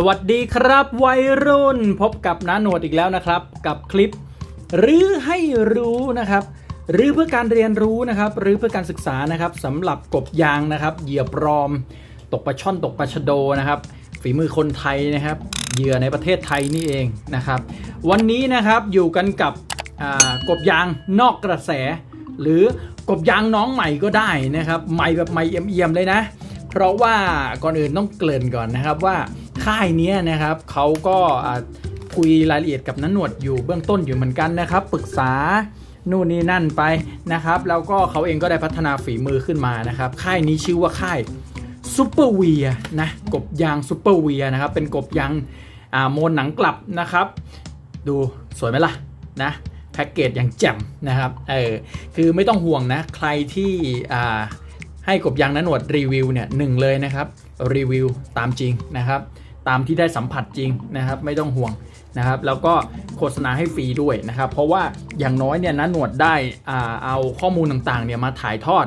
สวัสดีครับวัยรุ่นพบกับน้าหนวดอีกแล้วนะครับ กับคลิปหรือให้รู้นะครับหรือเพื่อการเรียนรู้นะครับหรือเพื่อการศึกษานะครับสำหรับกบยางนะครับ เหยื่อปลอม ตกปลาช่อนตกปลาชะโดนะครับ ฝีมือคนไทยนะครับ เหยื่อในประเทศไทยนี่เองนะครับ วันนี้นะครับอยู่กันกับอ่ากบยางนอกกระแส หรือกบยางน้องใหม่ก็ได้นะครับ ใหม่แบบใหม่เอี่ยมๆเลยนะ เพราะว่าก่อนอื่นต้องเกริ่นก่อนนะครับว่า ค่ายนี้นะครับเขาก็คุยรายละเอียดกับนันหนวดอยู่เบื้องต้นอยู่เหมือนกันนะครับ ปรึกษานู่นนี่นั่นไปนะครับแล้วก็เขาเองก็ได้พัฒนาฝีมือขึ้นมานะครับค่ายนี้ชื่อว่าค่ายซูเปอร์เวียนะกบยางซูเปอร์เวียนะครับเป็นกบยางอ่าโมนหนังกลับนะครับ ดูสวยไหมล่ะนะแพ็กเกจอย่างแจ่มนะครับเออคือไม่ต้องห่วงนะใครที่อ่าให้กบยางนันหนวดรีวิวเนี่ยหนึ่งเลยนะครับรีวิวตามจริงนะครับ ตามที่ได้สัมผัสจริงนะครับไม่ต้องห่วงนะครับแล้วก็โฆษณาให้ฟรีด้วยนะครับเพราะว่าอย่างน้อยเนี่ยนันหนวดได้อ่าเอาข้อมูลต่างๆเนี่ยมาถ่ายทอด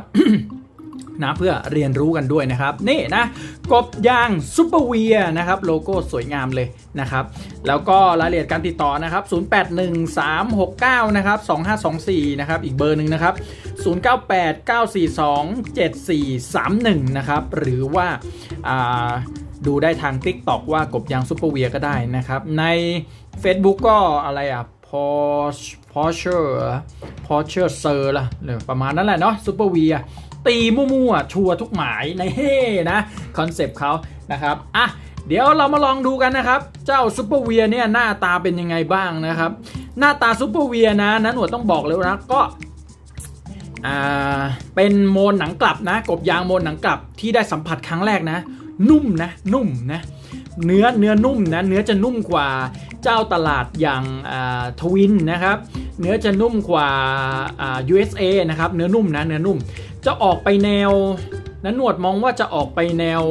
นะเพื่อเรียนรู้กันด้วยนะครับ นี่นะกบยางซูเปอร์เวียนะครับโลโก้สวยงามเลยนะครับ แล้วก็รายละเอียดการติดต่อนะครับ 081369 นะครับ 2524 นะครับ อีกเบอร์หนึ่งนะครับ 0989427431 นะครับ หรือว่าอ่า ดูได้ทาง TikTok ว่ากบยางซูเปอร์เวียก็ได้นะครับ ใน Facebook ก็อะไรอะ Porsche Porsche Porsche Sir ล่ะหรือประมาณนั้นแหละเนาะซูเปอร์เวียตีมั่วๆ ชัวทุกหมายในเฮ้นะ คอนเซปต์เขานะครับ อะ เดี๋ยวเรามาลองดูกันนะครับ เจ้าซูเปอร์เวียเนี่ยหน้าตาเป็นยังไงบ้างนะครับ หน้าตาซูเปอร์เวียนะนั้นหนวดต้องบอกเลยนะก็อ่าเป็นโมนหนังกลับนะ กบยางโมนหนังกลับที่ได้สัมผัสครั้งแรกนะ นุ่มนะ นุ่มนะ เนื้อเนื้อนุ่มนะ เนื้อจะนุ่มกว่าเจ้าตลาดอย่างทวินนะครับ เนื้อจะนุ่มกว่า USA นะครับ เนื้อนุ่มนะ เนื้อนุ่ม จะออกไปแนวนันหนวดมองว่าจะออกไปแนว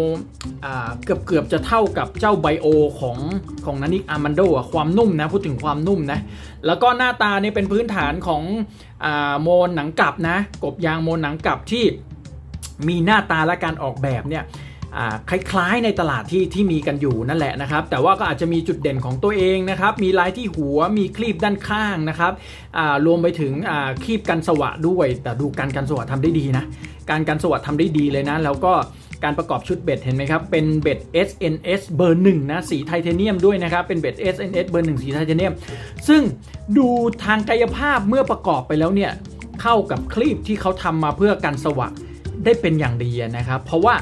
เกือบเกือบจะเท่ากับเจ้าไบโอของของนานิกอาร์มันโดอะความนุ่มนะ พูดถึงความนุ่มนะ แล้วก็หน้าตาเนี่ยเป็นพื้นฐานของอโมนหนังกลับนะ กบยางโมนหนังกลับที่มีหน้าตาและการออกแบบเนี่ย คล้ายๆในตลาดที่ที่มีกันอยู่นั่นแหละนะครับ แต่ว่าก็อาจจะมีจุดเด่นของตัวเองนะครับ มีลายที่หัวมีคลีบด้านข้างนะครับรวมไปถึงคลีบกันสวะด้วย แต่ดูการกันสวะทำได้ดีนะ การกันสวะทำได้ดีเลยนะ แล้วก็การประกอบชุดเบ็ดเห็นไหมครับ เป็นเบ็ด SNS เบอร์หนึ่งนะ สีไทเทเนียมด้วยนะครับ เป็นเบ็ด SNS เบอร์หนึ่งสีไทเทเนียม ซึ่งดูทางกายภาพเมื่อประกอบไปแล้วเนี่ยเข้ากับคลีปที่เขาทำมาเพื่อกันสวะได้เป็นอย่างดีนะครับ เพราะว่า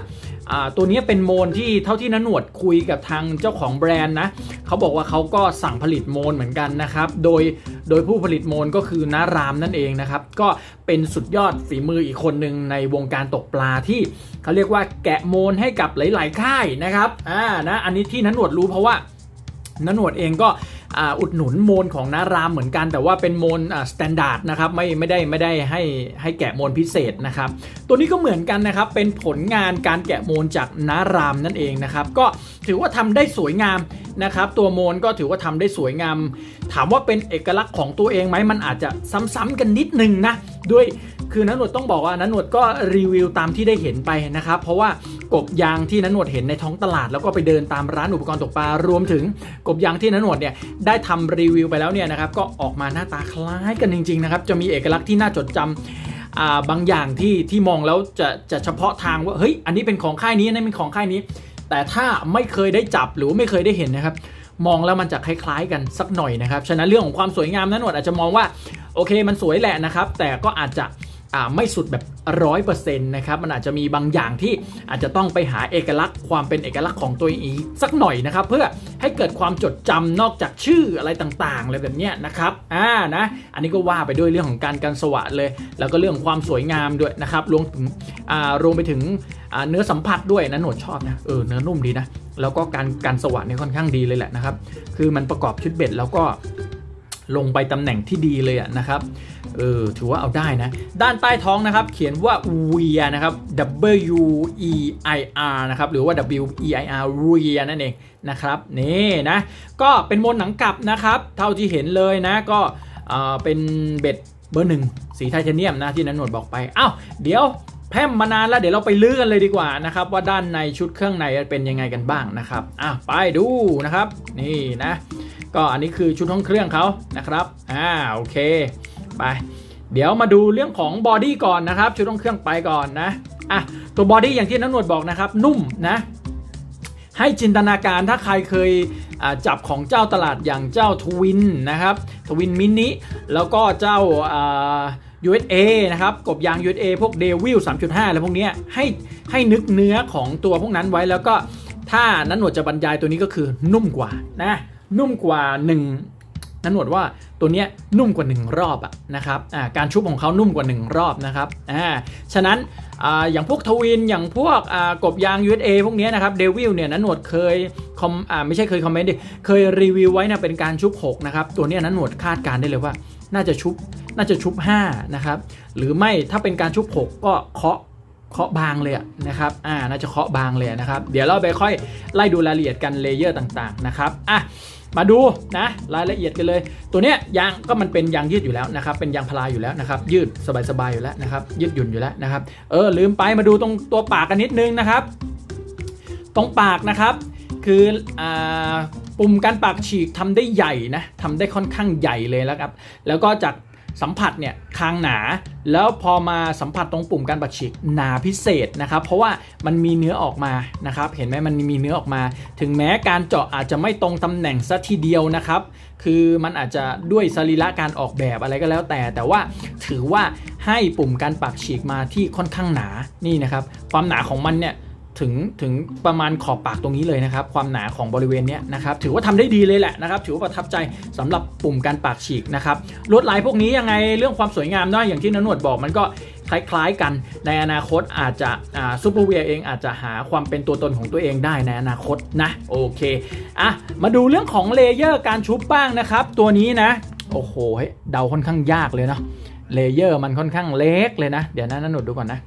ตัวนี้เป็นโมนที่เท่าที่นันหนวดคุยกับทางเจ้าของแบรนด์นะเขาบอกว่าเขาก็สั่งผลิตโมนเหมือนกันนะครับ โดยโดยผู้ผลิตโมนก็คือนารามนั่นเองนะครับ ก็เป็นสุดยอดฝีมืออีกคนหนึ่งในวงการตกปลาที่เขาเรียกว่าแกะโมนให้กับหลาย ๆ ค่ายนะครับอ่านะอันนี้ที่นันหนวดรู้เพราะว่านหนวดเองก็ อุดหนุนโมนของนารามเหมือนกัน แต่ว่าเป็นโมนสแตนดาร์ดนะครับไม่ไม่ได้ไม่ได้ให้ให้แกะโมนพิเศษนะครับ ตัวนี้ก็เหมือนกันนะครับ เป็นผลงานการแกะโมนจากนารามนั่นเองนะครับ ก็ถือว่าทำได้สวยงาม นะครับตัวโมนก็ถือว่าทำได้สวยงาม ถามว่าเป็นเอกลักษณ์ของตัวเองไหมมันอาจจะซ้ำๆกันนิดนึงนะด้วยคือนันหนวดต้องบอกว่านันหนวดก็รีวิวตามที่ได้เห็นไปนะครับเพราะว่ากบยางที่นันหนวดเห็นในท้องตลาด แล้วก็ไปเดินตามร้านอุปกรณ์ตกปลารวมถึงกบยางที่นันหนวดเนี่ยได้ทำรีวิวไปแล้วเนี่ยนะครับก็ออกมาหน้าตาคล้ายกันจริงๆนะครับจะมีเอกลักษณ์ที่น่าจดจำอ่าบางอย่างที่ที่มองแล้วจะจะเฉพาะทางว่าเฮ้ยอันนี้เป็นของค่ายนี้อันนี้เป็นของค่ายนี้ แต่ถ้าไม่เคยได้จับหรือไม่เคยได้เห็นนะครับ มองแล้วมันจะคล้ายๆ กันสักหน่อยนะครับ ฉะนั้นเรื่องของความสวยงามนั้นหนวดอาจจะมองว่าโอเคมันสวยแหละนะครับ แต่ก็อาจจะ ไม่สุดแบบร้อยเปอร์เซ็นต์นะครับมันอาจจะมีบางอย่างที่อาจจะต้องไปหาเอกลักษณ์ความเป็นเอกลักษณ์ของตัวเองสักหน่อยนะครับ เพื่อให้เกิดความจดจำนอกจากชื่ออะไรต่างๆอะไรแบบนี้นะครับอ่านะอันนี้ก็ว่าไปด้วยเรื่องของการกันสวะเลย แล้วก็เรื่องความสวยงามด้วยนะครับรวมถึงอ่ารวมไปถึงเนื้อสัมผัสด้วยนะหนวดชอบนะเออเนื้อนุ่มดีนะแล้วก็การการสว่านเนี่ยค่อนข้างดีเลยแหละนะครับคือมันประกอบชุดเบ็ดแล้วก็ ลงไปตำแหน่งที่ดีเลยอะนะครับ เออ ถือว่าเอาได้นะ ด้านใต้ท้องนะครับ เขียนว่า weir นะครับ W E I R นะครับ หรือว่า W E I R weir นั่นเองนะครับ นี่นะ ก็เป็นมนหนังกลับนะครับ เท่าที่เห็นเลยนะ ก็เออเป็นเบ็ดเบอร์หนึ่งสีไทเทเนียมนะที่นันหนวดบอกไป อ้าว เดี๋ยว แพมมานานแล้วเดี๋ยวเราไปลื้อกันเลยดีกว่านะครับ ว่าด้านในชุดเครื่องในเป็นยังไงกันบ้างนะครับอะไปดูนะครับ นี่นะ ก็อันนี้คือชุดห้องเครื่องเขานะครับอ่าโอเค ไป เดี๋ยวมาดูเรื่องของบอดี้ก่อนนะครับ ชุดห้องเครื่องไปก่อนนะอะตัวบอดี้อย่างที่นักหนวดบอกนะครับนุ่มนะให้จินตนาการถ้าใครเคยจับของเจ้าตลาดอย่างเจ้าทวินนะครับทวินมินิแล้วก็เจ้าา USA นะครับ กบยาง USA พวกเดวิล3.5 อะไรพวกนี้ให้ให้นึกเนื้อของตัวพวกนั้นไว้แล้วก็ถ้านันหนวดจะบรรยายตัวนี้ก็คือนุ่มกว่านะนุ่มกว่า 1นันหนวดว่าตัวเนี้ยนุ่มกว่า 1 รอบอะนะครับการชุบของเขานุ่มกว่า 1 รอบนะครับอ่าฉะนั้นออย่างพวกทวินอย่างพวกกบยาง USA พวกนี้นะครับเดวิลเนี่ยนันหนวดเคยคอมอไม่ใช่เคยคอมเมนต์ดิเคยรีวิวไว้นะเป็นการชุบ6นะครับตัวเนี้ยนันหนวดคาดการได้เลยว่า น่าจะชุบน่าจะชุบ5นะครับหรือไม่ถ้าเป็นการชุบ 6 ก็เคาะเคาะบางเลยนะครับ อ่า น่าจะเคาะบางเลยนะครับ เดี๋ยวเราไปค่อยไล่ดูรายละเอียดกันเลเยอร์ต่างๆนะครับ อะ มาดูนะรายละเอียดกันเลย ตัวเนี้ยยางก็มันเป็นยางยืดอยู่แล้วนะครับ เป็นยางพาราอยู่แล้วนะครับ ยืดสบายๆอยู่แล้วนะครับ ยืดหยุ่นอยู่แล้วนะครับ เออ ลืมไปมาดูตรงตัวปากกันนิดนึงนะครับ ตรงปากนะครับ คือ อ่า ปุ่มการปากฉีกทำได้ใหญ่นะทำได้ค่อนข้างใหญ่เลยแล้วครับ แล้วก็จากสัมผัสเนี่ยคางหนา แล้วพอมาสัมผัสตรงปุ่มการปัดฉีกหนาพิเศษนะครับ เพราะว่ามันมีเนื้อออกมานะครับ เห็นไหมมันมีเนื้อออกมา ถึงแม้การเจาะอาจจะไม่ตรงตำแหน่งซะทีเดียวนะครับ คือมันอาจจะด้วยสรีระการออกแบบอะไรก็แล้วแต่ แต่ว่าถือว่าให้ปุ่มการปักฉีกมาที่ค่อนข้างหนานี่นะครับ ความหนาของมันเนี่ย ถึงถึงประมาณขอบปากตรงนี้เลยนะครับ ความหนาของบริเวณนี้นะครับ ถือว่าทำได้ดีเลยแหละนะครับ ถือว่าประทับใจสำหรับปุ่มการปากฉีกนะครับลวดลายพวกนี้ยังไงเรื่องความสวยงามเนาะอย่างที่นนวดบอกมันก็คล้ายๆกันในอนาคตอาจจะซูเปอร์เวียเองอาจจะหาความเป็นตัวตนของตัวเองได้ในอนาคตนะโอเคอะมาดูเรื่องของเลเยอร์การชุบบ้างนะครับ ตัวนี้นะ โอ้โหเฮ้ยเดาค่อนข้างยากเลยเนาะเลเยอร์มันค่อนข้างเล็กเลยนะ เดี๋ยวนะนันหนุดดูก่อนนะ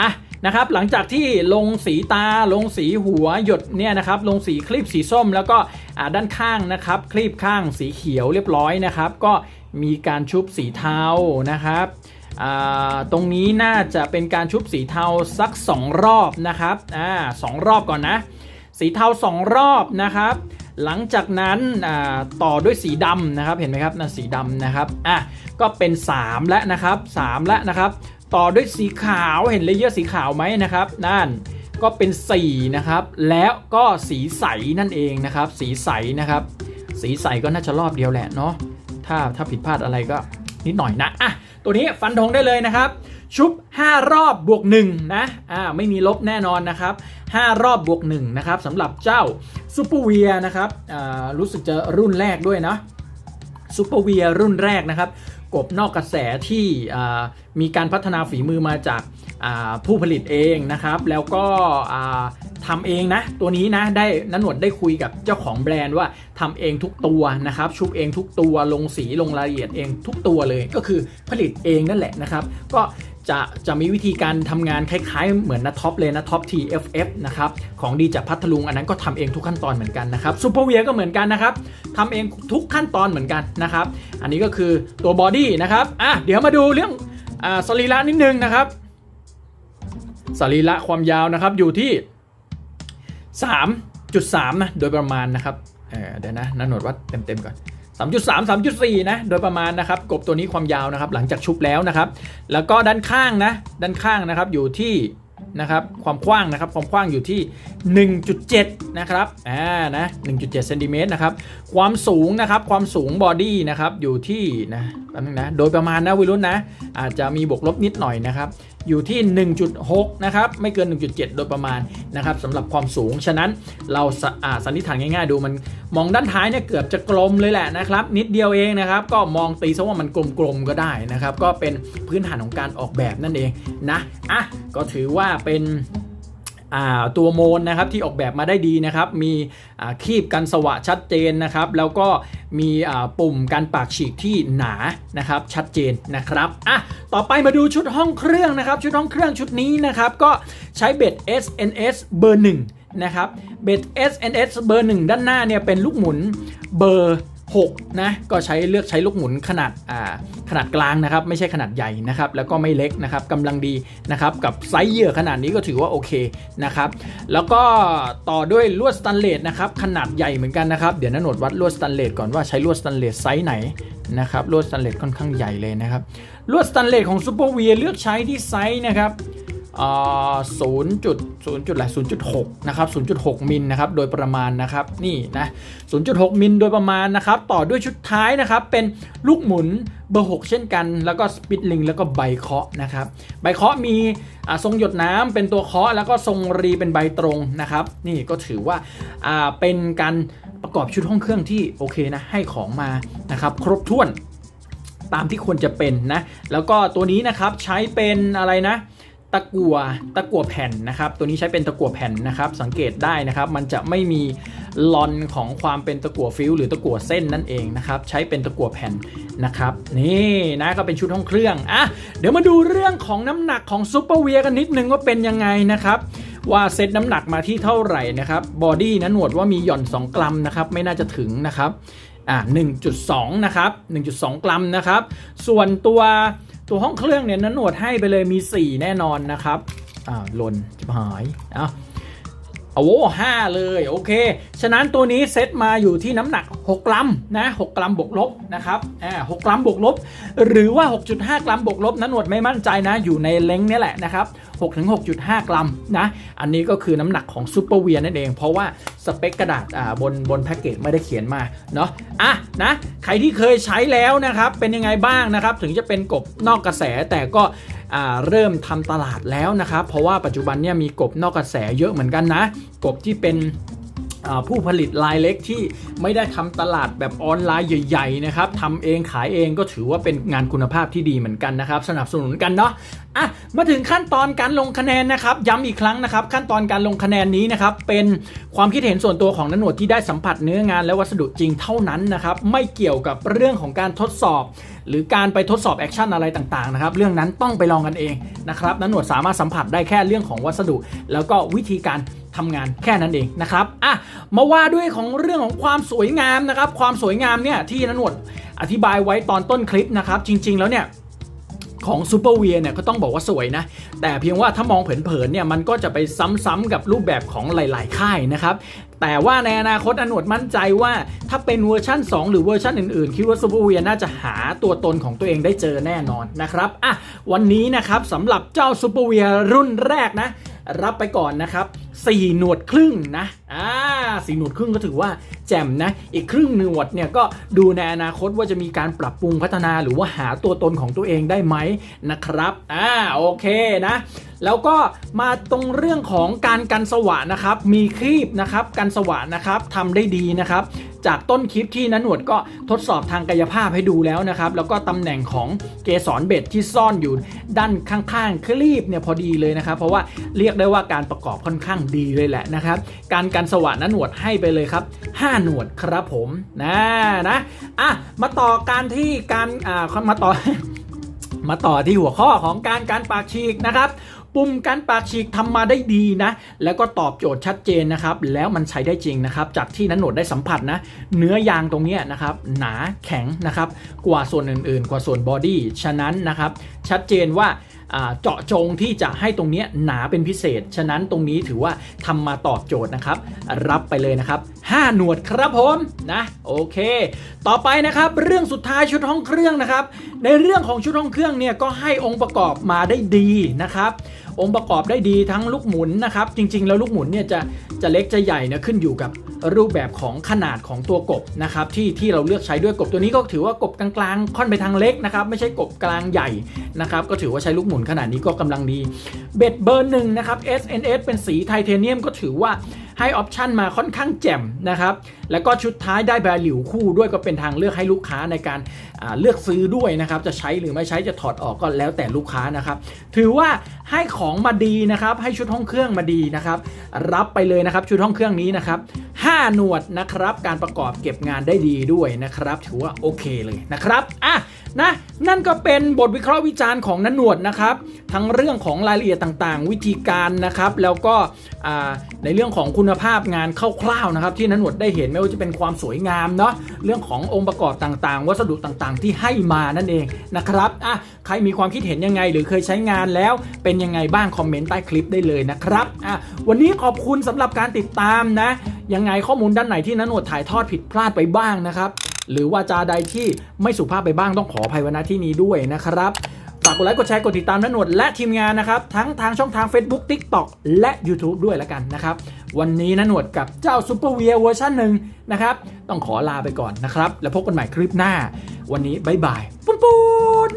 อะ นะครับหลังจากที่ลงสีตาลงสีหัวหยดเนี่ยนะครับลงสีคลีบสีส้มแล้วก็ด้านข้างนะครับคลีบข้างสีเขียวเรียบร้อยนะครับ ก็มีการชุบสีเทานะครับตรงนี้น่าจะเป็นการชุบสีเทาสัก 2 รอบนะครับอ่าสองรอบก่อนนะ สีเทา 2 รอบนะครับ หลังจากนั้นต่อด้วยสีดำนะครับเห็นไหมครับนะสีดำนะครับอะก็เป็น 3 แล้วนะครับ3แล้วนะครับ ต่อด้วยสีขาวเห็นเลเยอร์สีขาวไหมนะครับ นั่นก็เป็น4นะครับ แล้วก็สีใสนั่นเองนะครับ สีใสนะครับ สีใสก็น่าจะรอบเดียวแหละเนาะถ้าถ้าผิดพลาดอะไรก็นิดหน่อยนะอะตัวนี้ฟันธงได้เลยนะครับ ชุบ 5 รอบบวก1นะอ่าไม่มีลบแน่นอนนะครับ 5 รอบบวก1นะครับสำหรับเจ้าซูเปอร์เวียนะครับอ่ารู้สึกจะรุ่นแรกด้วยนะซูเปอร์เวียรุ่นแรกนะครับ กบนอกกระแสที่มีการพัฒนาฝีมือมาจากผู้ผลิตเองนะครับ แล้วก็ทำเองนะ ตัวนี้นะได้นันหนวดได้คุยกับเจ้าของแบรนด์ว่าทำเองทุกตัวนะครับ ชุบเองทุกตัวลงสีลงรายละเอียดเองทุกตัวเลยก็คือผลิตเองนั่นแหละนะครับ ก็ จะจะมีวิธีการทำงานคล้ายๆ เหมือนนะท็อปเลยนะท็อป TFF นะครับของดีจากพัทลุงอันนั้นก็ทำเองทุกขั้นตอนเหมือนกันนะครับซูเปอร์เวียก็เหมือนกันนะครับทำเองทุกขั้นตอนเหมือนกันนะครับ อันนี้ก็คือตัวบอดี้นะครับอะเดี๋ยวมาดูเรื่องอ่าสรีระนิดนึงนะครับสรีระความยาวนะครับอยู่ที่ 3.3 นะ โดยประมาณนะครับเเดี๋ยวนะนันหนวดวัดเต็มๆก่อน 3.3 3.4 นะ โดยประมาณนะครับ กบตัวนี้ความยาวนะครับ หลังจากชุบแล้วนะครับ แล้วก็ด้านข้างนะ ด้านข้างนะครับ อยู่ที่นะครับความกว้างนะครับความกว้างอยู่ที่ 1.7 นะครับอ่านะ1.7เซนติเมตรนะครับความสูงนะครับความสูงบอดี้นะครับอยู่ที่นะแป๊บนึงนะโดยประมาณนะวิรุณนะอาจจะมีบวกลบนิดหน่อยนะครับ อยู่ที่ 1.6 นะครับ ไม่เกิน 1.7 โดยประมาณนะครับสำหรับความสูง ฉะนั้นเราส,าสันนิษฐานง่ายๆ ดูมันมองด้านท้ายเนี่ยเกือบจะกลมเลยแหละนะครับ นิดเดียวเองนะครับ ก็มองตีซะว่ามันกลมๆก็ได้นะครับ ก็เป็นพื้นฐานของการออกแบบนั่นเองนะอะก็ถือว่าเป็น ตัวโมนนะครับที่ออกแบบมาได้ดีนะครับ มีคีบกันสวะชัดเจนนะครับ แล้วก็มีปุ่มการปากฉีกที่หนานะครับชัดเจนนะครับอะต่อไปมาดูชุดห้องเครื่องนะครับ ชุดห้องเครื่องชุดนี้นะครับ ก็ใช้เบ็ด SNS เบอร์1นะครับเบ็ด SNS เบอร์ 1 ด้านหน้าเนี่ยเป็นลูกหมุนเบอร์ 6นะก็ใช้เลือกใช้ลูกหมุนขนาดอ่าขนาดกลางนะครับไม่ใช่ขนาดใหญ่นะครับแล้วก็ไม่เล็กนะครับกำลังดีนะครับกับไซส์เหยื่อขนาดนี้ก็ถือว่าโอเคนะครับแล้วก็ต่อด้วยลวดสแตนเลสนะครับขนาดใหญ่เหมือนกันนะครับเดี๋ยวนะโหนดวัดลวดสแตนเลสก่อนว่าใช้ลวดสแตนเลสไซส์ไหนนะครับลวดสแตนเลสค่อนข้างใหญ่เลยนะครับลวดสแตนเลสของซูเปอร์เวียเลือกใช้ที่ไซส์นะครับ ศูนย์จุดศูนย์จุดอะไรศูนย์จุดหกนะครับศูนย์จุดหกมิลนะครับโดยประมาณนะครับนี่นะศูนย์จุดหกมิลโดยประมาณนะครับต่อด้วยชุดท้ายนะครับเป็นลูกหมุนเบอร์6เช่นกัน แล้วก็สปิดลิงแล้วก็ใบเคาะนะครับใบเคาะมีทรงหยดน้ำเป็นตัวเคาะแล้วก็ทรงรีเป็นใบตรงนะครับนี่ก็ถือว่าอ่าเป็นการประกอบชุดห้องเครื่องที่โอเคนะให้ของมานะครับครบถ้วนตามที่ควรจะเป็นนะแล้วก็ตัวนี้นะครับใช้เป็นอะไรนะ ตะกัวตะกัวแผ่นนะครับ ตัวนี้ใช้เป็นตะกัวแผ่นนะครับ สังเกตได้นะครับ มันจะไม่มีลอนของความเป็นตะกัวฟิวหรือตะกัวเส้นนั่นเองนะครับ ใช้เป็นตะกัวแผ่นนะครับ นี่นะก็เป็นชุดห้องเครื่องอะเดี๋ยวมาดูเรื่องของน้ำหนักของซูเปอร์เวียกันนิดนึงว่าเป็นยังไงนะครับว่าเซตน้ำหนักมาที่เท่าไหร่นะครับบอดี้นะหนวดว่ามีหย่อน 2 กรัมนะครับ ไม่น่าจะถึงนะครับอ่า1.2 นะครับ 1.2 กรัมนะครับ ส่วนตัว ตัวห้องเครื่องเนี่ยนั้นหนวดให้ไปเลยมี 4 แน่นอนนะครับอ่าหล่นจะหายอะ เอาโว้ห้าเลยโอเค ฉะนั้นตัวนี้เซตมาอยู่ที่น้ำหนัก 6 กรัมนะ6กรัมบวกลบนะครับอ่า6กรัมบวกลบ หรือว่า 6.5 กรัมบวกลบนะหนวดไม่มั่นใจนะอยู่ในเล้งนี่แหละนะครับ6ถึง6.5 กรัมนะอันนี้ก็คือน้ำหนักของซูเปอร์เวียนั่นเอง เพราะว่าสเปคกระดาษอ่าบนบนแพ็กเกจไม่ได้เขียนมาเนาะอะนะใครที่เคยใช้แล้วนะครับเป็นยังไงบ้างนะครับถึงจะเป็นกบนอกกระแสแต่ก็ เริ่มทำตลาดแล้วนะครับเพราะว่าปัจจุบันเนี่ยมีกบนอกกระแสเยอะเหมือนกันนะ กบที่เป็น ผู้ผลิตรายเล็กที่ไม่ได้ทำตลาดแบบออนไลน์ใหญ่ๆนะครับทำเองขายเองก็ถือว่าเป็นงานคุณภาพที่ดีเหมือนกันนะครับ สนับสนุนกันเนาะอะมาถึงขั้นตอนการลงคะแนนนะครับ ย้ำอีกครั้งนะครับ ขั้นตอนการลงคะแนนนี้นะครับเป็นความคิดเห็นส่วนตัวของนันหนวดที่ได้สัมผัสเนื้องานและวัสดุจริงเท่านั้นนะครับไม่เกี่ยวกับเรื่องของการทดสอบ หรือการไปทดสอบแอคชั่นอะไรต่างๆนะครับเรื่องนั้นต้องไปลองกันเองนะครับนันหนวดสามารถสัมผัสได้แค่เรื่องของวัสดุ แล้วก็วิธีการ ทำงานแค่นั้นเองนะครับอะมาว่าด้วยของเรื่องของความสวยงามนะครับ ความสวยงามเนี่ยที่นันวดอธิบายไว้ตอนต้นคลิปนะครับ จริง ๆ แล้วเนี่ยของซูเปอร์เวียเนี่ยก็ต้องบอกว่าสวยนะ แต่เพียงว่าถ้ามองเผินๆเนี่ยมันก็จะไปซ้ำๆกับรูปแบบของหลาย ๆ ค่ายนะครับ แต่ว่าในอนาคตอนวดมั่นใจว่าถ้าเป็นเวอร์ชัน2 หรือเวอร์ชันอื่นๆ คิดว่าซูเปอร์เวียน่าจะหาตัวตนของตัวเองได้เจอแน่นอนนะครับอะวันนี้นะครับสำหรับเจ้าซูเปอร์เวียรุ่นแรกนะ รับไปก่อนนะครับ 4 หนวดครึ่งนะอ่าสี่หนวดครึ่งก็ถือว่าแจ่มนะ อีกครึ่งหนวดเนี่ยก็ดูในอนาคตว่าจะมีการปรับปรุงพัฒนาหรือว่าหาตัวตนของตัวเองได้ไหมนะครับอ่าโอเคนะแล้วก็มาตรงเรื่องของการกันสวะนะครับ มีครีบนะครับกันสวะนะครับทำได้ดีนะครับ จากต้นคลิปที่นันหนวดก็ทดสอบทางกายภาพให้ดูแล้วนะครับ แล้วก็ตำแหน่งของเกสรเบ็ดที่ซ่อนอยู่ด้านข้างๆคลีบเนี่ยพอดีเลยนะครับ เพราะว่าเรียกได้ว่าการประกอบค่อนข้างดีเลยแหละนะครับ การกันสวะนันหนวดให้ไปเลยครับ5หนวดครับผมนะนะอะมาต่อการที่การอ่ามาต่อมาต่อที่หัวข้อของการการปากฉีกนะครับ ปุ่มการปากฉีกทำมาได้ดีนะ แล้วก็ตอบโจทย์ชัดเจนนะครับ แล้วมันใช้ได้จริงนะครับ จากที่นันโหนดได้สัมผัสนะ เนื้อยางตรงนี้นะครับ หนาแข็งนะครับ กว่าส่วนอื่น ๆ กว่าส่วนบอดี้ ฉะนั้นนะครับ ชัดเจนว่าเจาะจงที่จะให้ตรงนี้หนาเป็นพิเศษ ฉะนั้นตรงนี้ถือว่าทำมาตอบโจทย์นะครับ รับไปเลยนะครับ 5 หนวดครับผมนะโอเค ต่อไปนะครับ เรื่องสุดท้ายชุดห้องเครื่องนะครับ ในเรื่องของชุดห้องเครื่องเนี่ยก็ให้องค์ประกอบมาได้ดีนะครับ องค์ประกอบได้ดีทั้งลูกหมุนนะครับ จริง ๆ แล้วลูกหมุนเนี่ยจะจะเล็กจะใหญ่เนี่ยขึ้นอยู่กับรูปแบบของขนาดของตัวกบนะครับที่ที่เราเลือกใช้ด้วยกบตัวนี้ก็ถือว่ากบกลางๆ ค่อนไปทางเล็กนะครับ ไม่ใช่กบกลางใหญ่นะครับก็ถือว่าใช้ลูกหมุนขนาดนี้ก็กำลังดีเบ็ดเบอร์หนึ่งนะครับ SNS เป็นสีไทเทเนียมก็ถือว่าให้ออปชันมาค่อนข้างแจ่มนะครับ แล้วก็ชุดท้ายได้แบรหลิวคู่ด้วยก็เป็นทางเลือกให้ลูกค้าในการเลือกซื้อด้วยนะครับ จะใช้หรือไม่ใช้จะถอดออกก็แล้วแต่ลูกค้านะครับ ถือว่าให้ของมาดีนะครับ ให้ชุดห้องเครื่องมาดีนะครับ รับไปเลยนะครับชุดห้องเครื่องนี้นะครับ5หนวดนะครับ การประกอบเก็บงานได้ดีด้วยนะครับ ถือว่าโอเคเลยนะครับอะ นะนั่นก็เป็นบทวิเคราะห์วิจารณ์ของนันหนวดนะครับ ทั้งเรื่องของรายละเอียดต่างๆ วิธีการนะครับ แล้วก็ในเรื่องของคุณภาพงานคร่าวๆนะครับที่นันหนวดได้เห็นไม่ว่าจะเป็นความสวยงามเนาะเรื่องขององค์ประกอบต่างๆ วัสดุต่างๆ ที่ให้มานั่นเองนะครับอะใครมีความคิดเห็นยังไง หรือเคยใช้งานแล้วเป็นยังไงบ้างคอมเมนต์ใต้คลิปได้เลยนะครับอะวันนี้ขอบคุณสำหรับการติดตามนะยังไงข้อมูลด้านไหนที่นันหนวดถ่ายทอดผิดพลาดไปบ้างนะครับ หรือว่าจาใดที่ไม่สุภาพไปบ้างต้องขออภัยไว้ณที่นี้ด้วยนะครับฝากกดไลค์กดแชร์กดติดตามนันหนวดและทีมงานนะครับ ทั้งทางช่องทาง Facebook TikTok และ YouTube ด้วยละกันนะครับ วันนี้นันหนวดกับเจ้าซูเปอร์เวียเวอร์ชันหนึ่งนะครับ ต้องขอลาไปก่อนนะครับ แล้วพบกันใหม่คลิปหน้า วันนี้บ๊ายบายปุ้นปุ้น